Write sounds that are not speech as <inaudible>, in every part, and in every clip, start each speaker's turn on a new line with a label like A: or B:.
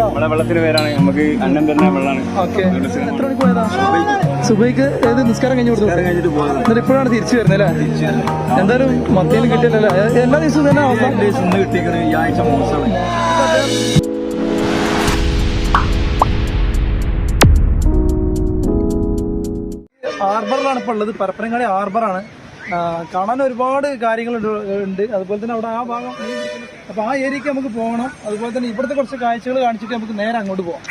A: നമ്മളെ വെള്ളത്തിന് പേരാണ്. നമുക്ക് അന്നം വെള്ളമാണ്
B: സുബൈക്ക്. ഏത് നിസ്കാരം കഴിഞ്ഞു കൊടുത്തു? എന്നിട്ട് ഇപ്പോഴാണ് തിരിച്ചു വരുന്നത് അല്ലേ? എന്തായാലും മത്തിയിൽ കിട്ടിയല്ലോ എല്ലാ ദിവസവും തന്നെ അവസ്ഥ?
A: ഇന്ന് കിട്ടിയിരിക്കുന്നത് ഈ ആഴ്ച മോശമാണ്.
B: ഹാർബറിലാണ് ഇപ്പോൾ ഉള്ളത്. പരപ്പനങ്ങാടി ഹാർബറാണ് കാണാൻ ഒരുപാട് കാര്യങ്ങൾ ഉണ്ട്. അതുപോലെ തന്നെ അവിടെ ആ ഭാഗം അപ്പോൾ ആ ഏരിയക്ക് നമുക്ക് പോകണം. അതുപോലെ തന്നെ ഇവിടുത്തെ കുറച്ച് കാഴ്ചകൾ കാണിച്ചിട്ട് നമുക്ക് നേരെ അങ്ങോട്ട് പോകാം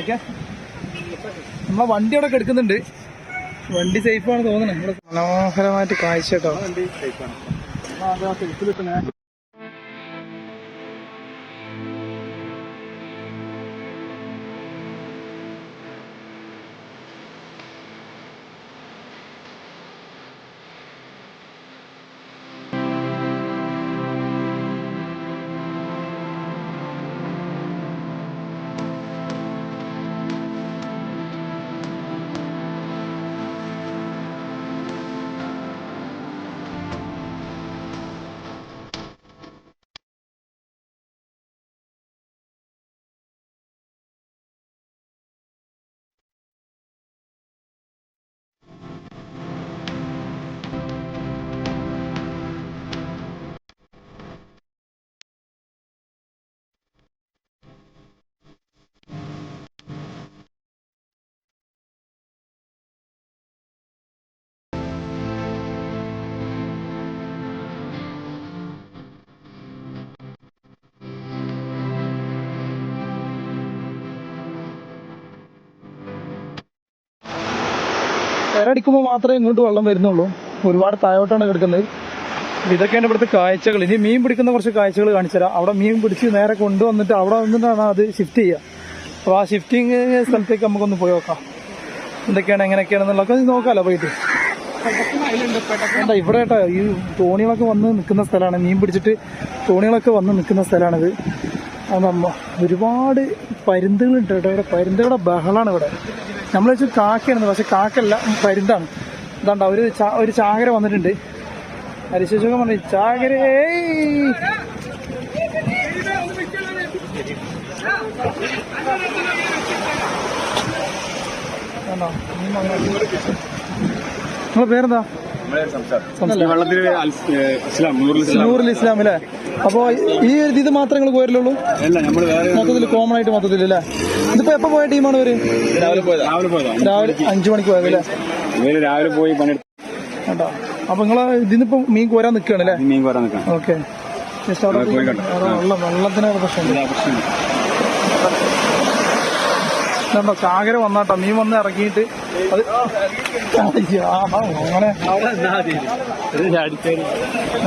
B: ഓക്കെ നമ്മളെ വണ്ടി അവിടെ എടുക്കുന്നുണ്ട് വണ്ടി സേഫാണ് തോന്നുന്നത് മനോഹരമായിട്ട് കാഴ്ച കേട്ടോ. ആ, അതാ സെൽഫിലിട്ട് തിരടിക്കുമ്പോൾ മാത്രമേ ഇങ്ങോട്ട് വെള്ളം വരുന്നുള്ളൂ. ഒരുപാട് താഴോട്ടാണ് കിടക്കുന്നത്. ഇതൊക്കെയാണ് ഇവിടുത്തെ കാഴ്ചകൾ. ഇനി മീൻ പിടിക്കുന്ന കുറച്ച് കാഴ്ചകൾ കാണിച്ചു തരാം. അവിടെ മീൻ പിടിച്ച് നേരെ കൊണ്ടുവന്നിട്ട് അവിടെ വന്നിട്ടാണ് അത് ഷിഫ്റ്റ് ചെയ്യുക. അപ്പോൾ ആ ഷിഫ്റ്റിങ് സ്ഥലത്തേക്ക് നമുക്കൊന്ന് പോയി നോക്കാം. എന്തൊക്കെയാണ് എങ്ങനെയൊക്കെയാണെന്നുള്ളതൊക്കെ നോക്കാമല്ലോ പോയിട്ട്. ഇവിടെ കേട്ടോ ഈ തോണികളൊക്കെ വന്ന് നിൽക്കുന്ന സ്ഥലമാണ്. മീൻ പിടിച്ചിട്ട് തോണികളൊക്കെ വന്ന് നിൽക്കുന്ന സ്ഥലമാണിത്. ഒരുപാട് പരുന്തുകളുണ്ട് കേട്ടോ ഇവിടെ. പരുന്തുകളുടെ ബഹളാണ് ഇവിടെ. നമ്മൾ വെച്ച് കാക്കയാണ് പക്ഷെ കാക്കല്ല പരുന്താണ്. ഇതാണ്ട ഒരു ഒരു ചാകര വന്നിട്ടുണ്ട്. അരിശേഷം പറഞ്ഞു ചാകര. നിങ്ങളെ പേരെന്താ?
A: നൂറിൽ ഇസ്ലാം.
B: അല്ലേ? അപ്പോ ഈ ഒരു ഇത് മാത്രമേ നിങ്ങൾ
A: വേറെ
B: മൊത്തത്തിൽ കോമൺ ആയിട്ട് മൊത്തത്തിൽ അല്ലേ? ഇതിപ്പോ എപ്പോ പോയ ടീമാണ് ഇവർ?
A: രാവിലെ
B: അഞ്ചു മണിക്ക്. പോയത് അല്ലേ?
A: രാവിലെ പോയി പണിയെടുത്ത്
B: കേട്ടോ അപ്പൊ നിങ്ങൾ ഇതിനിപ്പോ മീൻ കോരാൻ നിൽക്കുകയാണ് അല്ലേ?
A: മീൻ കോരാൻ നിൽക്കാം
B: ഓക്കെ. വെള്ളത്തിന്
A: പ്രശ്നം.
B: ഇതുണ്ടോ ചാകര വന്നാട്ടോ. നീ വന്ന് ഇറക്കിയിട്ട് അത് അങ്ങനെ.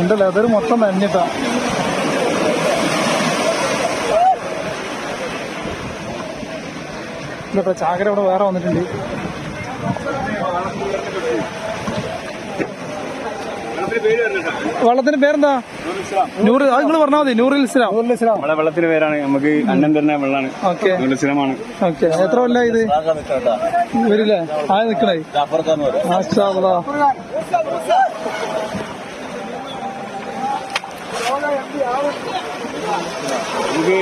B: എന്റെ ലെതർ മൊത്തം നനഞ്ഞിട്ടാ. ഇല്ലട്ടോ ചാകര ഇവിടെ വേറെ വന്നിട്ടുണ്ട്. വള്ളത്തിന്റെ പേരെന്താ? നൂറ് അത് നിങ്ങൾ പറഞ്ഞാൽ മതി. നൂറിൽ ഇസ്ലാം.
A: നമ്മളെ വെള്ളത്തിന് പേരാണ്. നമുക്ക് അന്നം തന്നെ വെള്ളമാണ്
B: ഓക്കെ.
A: നൂറിൽ ഇസ്ലാമാണ്.
B: ഓക്കെ. എത്ര കൊല്ല ഇത്? വരില്ലേ ആ നിക്കണേ.
A: നമുക്ക്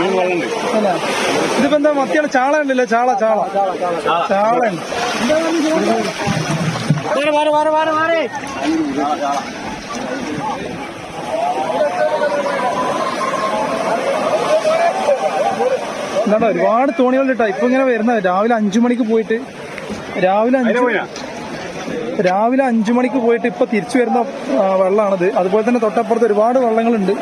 A: വെള്ളമുണ്ട്?
B: ഇതിപ്പോ എന്താ മത്തിയാണ് ചാള ഉണ്ടല്ലേ? ചാള ചാള. ചാള. ഉണ്ട് എന്താണ് ഒരുപാട് തോണികൾ കിട്ടാ ഇപ്പൊ ഇങ്ങനെ വരുന്നത്. രാവിലെ അഞ്ചു മണിക്ക് പോയിട്ട് രാവിലെ അഞ്ചു രാവിലെ അഞ്ചു മണിക്ക് പോയിട്ട് ഇപ്പൊ തിരിച്ചു വരുന്ന വെള്ളമാണത്. അതുപോലെ തന്നെ തൊട്ടപ്പുറത്ത് ഒരുപാട് വെള്ളങ്ങളുണ്ട്.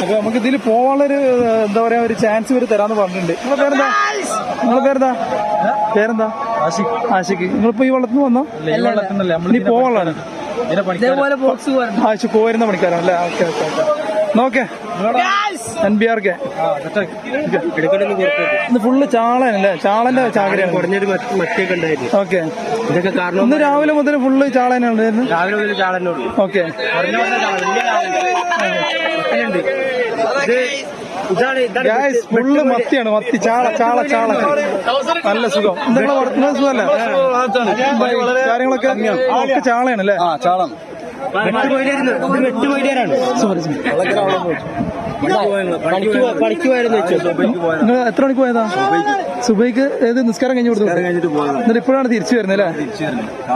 B: അപ്പൊ നമുക്ക് ഇതിൽ പോവാനുള്ളൊരു എന്താ പറയാ ഒരു ചാൻസ് ഇവർ തരാന്ന് പറഞ്ഞിട്ടുണ്ട്. നിങ്ങളെ പേരെന്താ? നിങ്ങളെ പേരെന്താ? പേരെന്താ? ആശിക്ക് നിങ്ങളിപ്പോ ഈ വെള്ളത്തിൽ നിന്ന് വന്നോ? ഇതേപോലെ ബോക്സ് ആശു പോരുന്ന പണിക്കാരാണ് അല്ലേ? Okay okay okay. നോക്കേ. N B R K. ഇത് ഫുള്ള് അല്ലേ? ചാളന്റെ ചാകരയാണ്.
C: കുറഞ്ഞൊരു മറ്റൊക്കെ ഉണ്ടായിരുന്നു.
B: ഓക്കെ.
C: ഇതൊക്കെ കാരണം
B: ഇന്ന് രാവിലെ മുതൽ ഫുള്ള് ചാളനാണ്
C: രാവിലെ മുതൽ ചാളനുള്ളൂ
B: ഓക്കെ. ഗായ്സ് ഫുള്ള് മത്തിയാണ്. മത്തി ചാള ചാള ചാള. നല്ല സുഖം. നിങ്ങളെ വളർത്തുന്നത് സുഖമല്ലേ? കാര്യങ്ങളൊക്കെ ചാളയാണ് അല്ലേ
A: ആ
B: സോറി നിങ്ങൾ എത്ര മണിക്ക് പോയതാ? സുബൈക്ക് ഏത് നിസ്കാരം കഴിഞ്ഞു കൊടുത്തു? എന്നിട്ട് ഇപ്പോഴാണ് തിരിച്ചു വരുന്നത് അല്ലേ?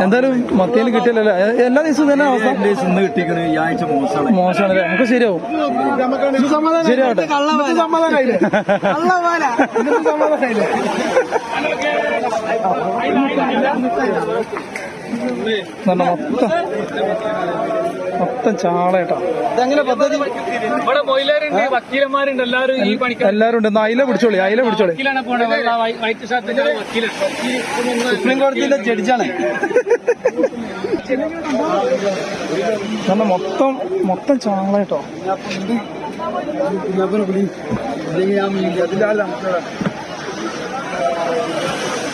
B: എന്തായാലും മത്തിയിൽ കിട്ടിയല്ലോ എല്ലാ ദിവസവും തന്നെ അവസ്ഥ?
A: മോശമാണ്.
B: അല്ലേ നമുക്ക് ശരിയാവും. ശരിയാവട്ടെ. സമാധാനം <laughs> മൊത്തം. മൊത്തം ചാളേട്ടാ.
D: ഇവിടെ മൊയിലാരുണ്ട് വക്കീലന്മാരുണ്ട് എല്ലാവരും ഈ പണിക്ക്
B: എല്ലാരും ഉണ്ട് അയില പിടിച്ചോളി അയില പിടിച്ചോളി.
D: വക്കീലാണ് പോണത് വെള്ള വൈ- വൈറ്റ് ഷർട്ടിന്റെ വക്കീലാണ്.
C: സുപ്രീം കോടതിയിലെ ജഡ്ജാണ്.
B: നല്ല മൊത്തം മൊത്തം ചാളേട്ടോ.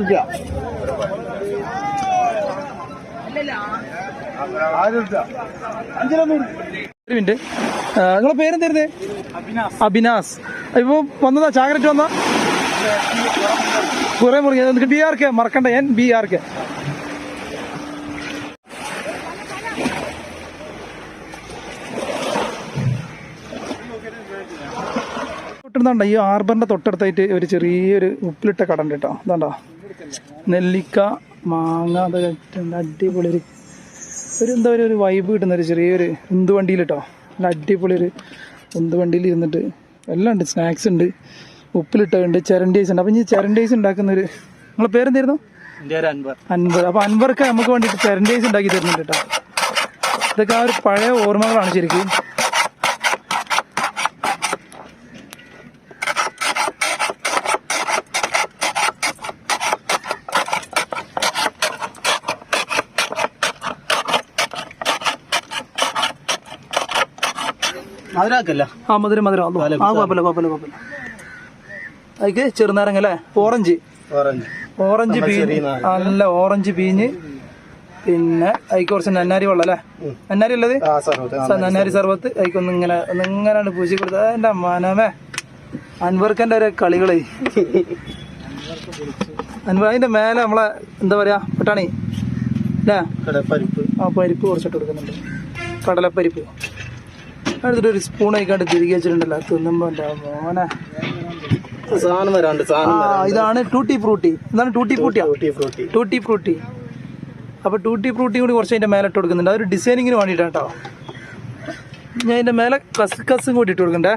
C: രൂപ ആയിരം രൂപ അഞ്ചിലൊന്നും
B: ഒരു മിനിറ്റ് നിങ്ങളെ പേരെന്തായിരുന്നേ? അബിനാസ്. ഇപ്പൊ വന്നതാ ചാകരറ്റ് വന്ന കുറെ മുറിഞ്ഞ ബി ആർ കെ മറക്കണ്ട എൻ ബി ആർ കെ തൊട്ടിരുന്നുണ്ട ഈ ആർബറിന്റെ തൊട്ടടുത്തായിട്ട് ഒരു ചെറിയൊരു ഉപ്പിലിട്ട കട ഉണ്ട് കേട്ടോ. ഇതാണ്ടോ. നെല്ലിക്ക മാങ്ങ അതൊക്കെ. അടിപൊളി ഒരു ഒരു എന്താ പറയുക ഒരു വൈബ് കിട്ടുന്ന ഒരു ചെറിയൊരു ഉന്തുവണ്ടിയിൽ കേട്ടോ. നല്ല അടിപൊളി ഒരു ഉന്തുവണ്ടിയിൽ ഇരുന്നിട്ട് എല്ലാം ഉണ്ട് സ്നാക്സ് ഉണ്ട് ഉപ്പിലിട്ടുണ്ട് ചെരണ്ടി ഐസ് ഉണ്ട്. അപ്പം ഈ ചെരണ്ടി ഐസ് ഉണ്ടാക്കുന്ന ഒരു നിങ്ങളെ പേരെന്തായിരുന്നു?
C: അൻപർ
B: അൻപർ അപ്പം അൻപർക്ക് നമുക്ക് വേണ്ടിയിട്ട് ചെരണ്ടി ഐസ് ഉണ്ടാക്കി തരുന്നുണ്ട് കേട്ടോ. ഇതൊക്കെ ആ ഒരു പഴയ ഓർമ്മകളാണ് ശരിക്കും.
C: മധുരാക്കല്ല?
B: ആ മധുരം മധുരം. ആ കുഴപ്പമില്ല കുഴപ്പമില്ല കുഴപ്പമില്ല. അതിക്ക് ചെറുനാരങ്ങ അല്ലേ? ഓറഞ്ച്.
C: ഓറഞ്ച്.
B: ഓറഞ്ച് പീഞ്ഞ്. നല്ല ഓറഞ്ച് പീഞ്ഞ്. പിന്നെ അതിക്ക് കുറച്ച് നന്നാരി വെള്ളം അല്ലേ? നന്നാരി ഉള്ളത് നന്നാരി സർബത്ത് അതിക്കൊന്ന് ഇങ്ങനെ ഒന്ന് ഇങ്ങനെ പൂശി കൊടുത്ത. എന്റെ മനമേ അൻവർക്കന്റെ ഒരു കളികളെ. അൻവർ അതിന്റെ മേലെ നമ്മളെ എന്താ പറയാ പട്ടാണി. അല്ലേ
C: കടപ്പരിപ്പ്.
B: ആ പരിപ്പ് കുറച്ചിട്ട് കൊടുക്കുന്നുണ്ട്. കടലപ്പരിപ്പ്. അടുത്തിട്ട് ഒരു സ്പൂൺ ആയിക്കാണ്ട് തിരികെ വെച്ചിട്ടുണ്ടല്ലോ. തിന്നുമ്പോ എന്റെ മോനെ.
C: സാധനം വരാണ്ട് സാധനം
B: ഇതാണ് ടൂട്ടി ഫ്രൂട്ടി എന്താണ് ടൂട്ടി ഫ്രൂട്ടിയാ
C: ഫ്രൂട്ടി ഫ്രൂട്ടി
B: ടൂട്ടി ഫ്രൂട്ടി അപ്പൊ ടൂട്ടി ഫ്രൂട്ടി കൂടി കുറച്ച് അതിന്റെ മേലെ ഇട്ട് കൊടുക്കുന്നുണ്ട്. അതൊരു ഡിസൈനിങ്ങിന് വേണ്ടിയിട്ടാണ് കേട്ടോ. ഞാൻ അതിന്റെ മേലെ കസ് കസും കൂടി ഇട്ട് കൊടുക്കണ്ടേ?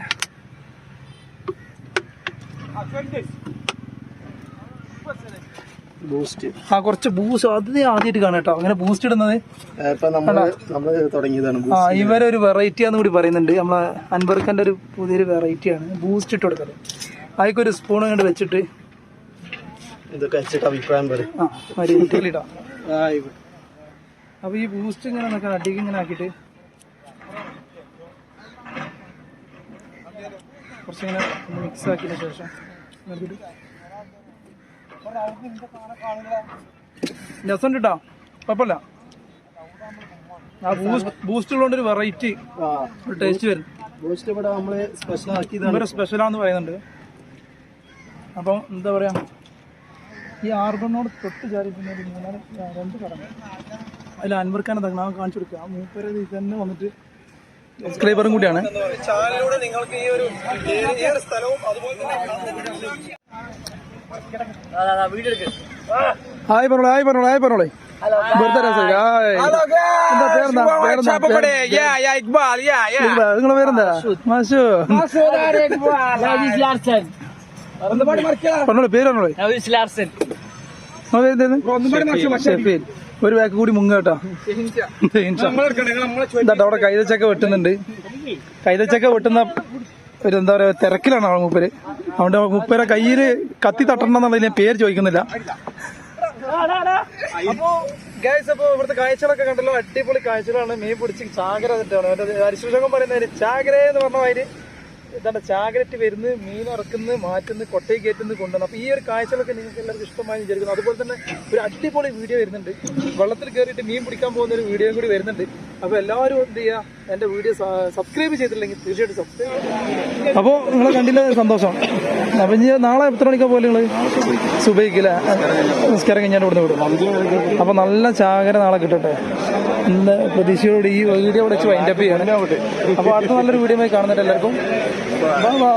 C: ബൂസ്റ്റ്
B: ആ കുറച്ച് ബൂസ്റ്റ് അത് ആദ്യമായിട്ട് കാണാം കേട്ടോ. അങ്ങനെ ബൂസ്റ്റ് ഇടുന്നത്.
C: തുടങ്ങിയതാണ്
B: ആ ഇവരൊരു വെറൈറ്റി ആണെന്ന് കൂടി പറയുന്നുണ്ട്. നമ്മളെ അൻബർക്കന്റെ ഒരു പുതിയൊരു വെറൈറ്റിയാണ് ബൂസ്റ്റ് ഇട്ട് കൊടുക്കൽ അതിക്കൊരു സ്പൂൺ കണ്ട് വെച്ചിട്ട്
C: ഇതൊക്കെ വെച്ചിട്ട് അഭിപ്രായം പറയും.
B: ആ ഒരു ഇഡ്ഡലിടാം അപ്പൊ ഈ ബൂസ്റ്റ് ഇങ്ങനെ നിൽക്കാൻ അടിക്ക് ഇങ്ങനെ ആക്കിയിട്ട് കുറച്ചിങ്ങനെ മിക്സ് ആക്കിയതിന് ശേഷം എടുത്തിട്ട് രസം കിട്ടാ കുഴപ്പമില്ല. ആ ബൂസ്റ്റ് ബൂസ്റ്റ് ഉള്ളതുകൊണ്ട് ഒരു വെറൈറ്റി ഒരു ടേസ്റ്റ് വരും.
C: ബൂസ്റ്റ് ഇവിടെ നമ്മൾ സ്പെഷ്യൽ
B: ഇവരെ സ്പെഷ്യലാന്ന് പറയുന്നുണ്ട്. അപ്പം എന്താ പറയാ? ഈ ആർബണിനോട് തൊട്ട് ചാരി പിന്നെ ഒരു മൂന്നാൽ രണ്ട് കടന്നു അതിൽ അൻവർക്കാൻ എന്താ കാണിച്ചു കൊടുക്കുക ആ മൂപ്പര് തന്നെ വന്നിട്ട് സബ്സ്ക്രൈബറും കൂടിയാണ്. ഹായ് പറഞ്ഞോളെ ഹായ് പറഞ്ഞോളെ ഹായ് പറഞ്ഞോളെ. ഹായ്. പേര്- നിങ്ങളെ പേരെന്താ? മാഷു പറഞ്ഞോളെ പേര് പറഞ്ഞോളെ. ഒരു ബാക്ക് കൂടി മുങ്ങ കേട്ടോ. എന്താ അവിടെ കൈതച്ചക്ക വെട്ടുന്നുണ്ട്. കൈതച്ചക്ക വെട്ടുന്ന ഒരു എന്താ പറയാ തിരക്കിലാണ് മൂപ്പര്. അതുകൊണ്ട് മുപ്പേരെ കയ്യിൽ കത്തി തട്ടണം എന്നുള്ളത് പേര് ചോദിക്കുന്നില്ല. കാഴ്ചകളൊക്കെ കണ്ടല്ലോ? അടിപൊളി കാഴ്ചകളാണ്. മീൻ പിടിച്ച് ചാകര ഇട്ടിട്ടാണ് അരിശുഷകം പറയുന്നതിന് ചാകര എന്ന് പറഞ്ഞ മാതിരി ഇതാണ് ചാകരറ്റ് വരുന്ന് മീൻ ഇറക്കുന്നു മാറ്റുന്നു കൊട്ടയിൽ കയറ്റുന്നു കൊണ്ടുവന്നു. അപ്പൊ ഈ ഒരു കാഴ്ചകളൊക്കെ നിങ്ങൾക്ക് എല്ലാവർക്കും ഇഷ്ടമായി വിചാരിക്കുന്നു. അതുപോലെ തന്നെ ഒരു അടിപൊളി വീഡിയോ വരുന്നുണ്ട്. വെള്ളത്തിൽ കയറിയിട്ട് മീൻ പിടിക്കാൻ പോകുന്ന ഒരു വീഡിയോ കൂടി വരുന്നുണ്ട്. അപ്പൊ എല്ലാവരും എന്ത് ചെയ്യുക എന്റെ വീഡിയോ സബ്സ്ക്രൈബ് ചെയ്തിട്ടില്ലെങ്കിൽ തീർച്ചയായിട്ടും സബ്സ്ക്രൈബ് അപ്പോൾ നിങ്ങളെ കണ്ടില്ല സന്തോഷം. അപ്പൊ ഇനി നാളെ എത്ര മണിക്കാ പോലെ നിങ്ങൾ? സുബൈക്കില്ല നിസ്കാരം കഴിഞ്ഞാൽ ഇവിടുന്ന് വിടും. അപ്പൊ നല്ല ചാകര നാളെ കിട്ടട്ടെ. ഇന്ന് പ്രതീക്ഷയോട് ഈ വീഡിയോ വിളിച്ച് വൈൻഡപ്പ് ചെയ്യാണ്. അപ്പൊ അടുത്ത നല്ലൊരു വീഡിയോ കാണുന്നുണ്ട് എല്ലാവർക്കും ബൈ ബൈ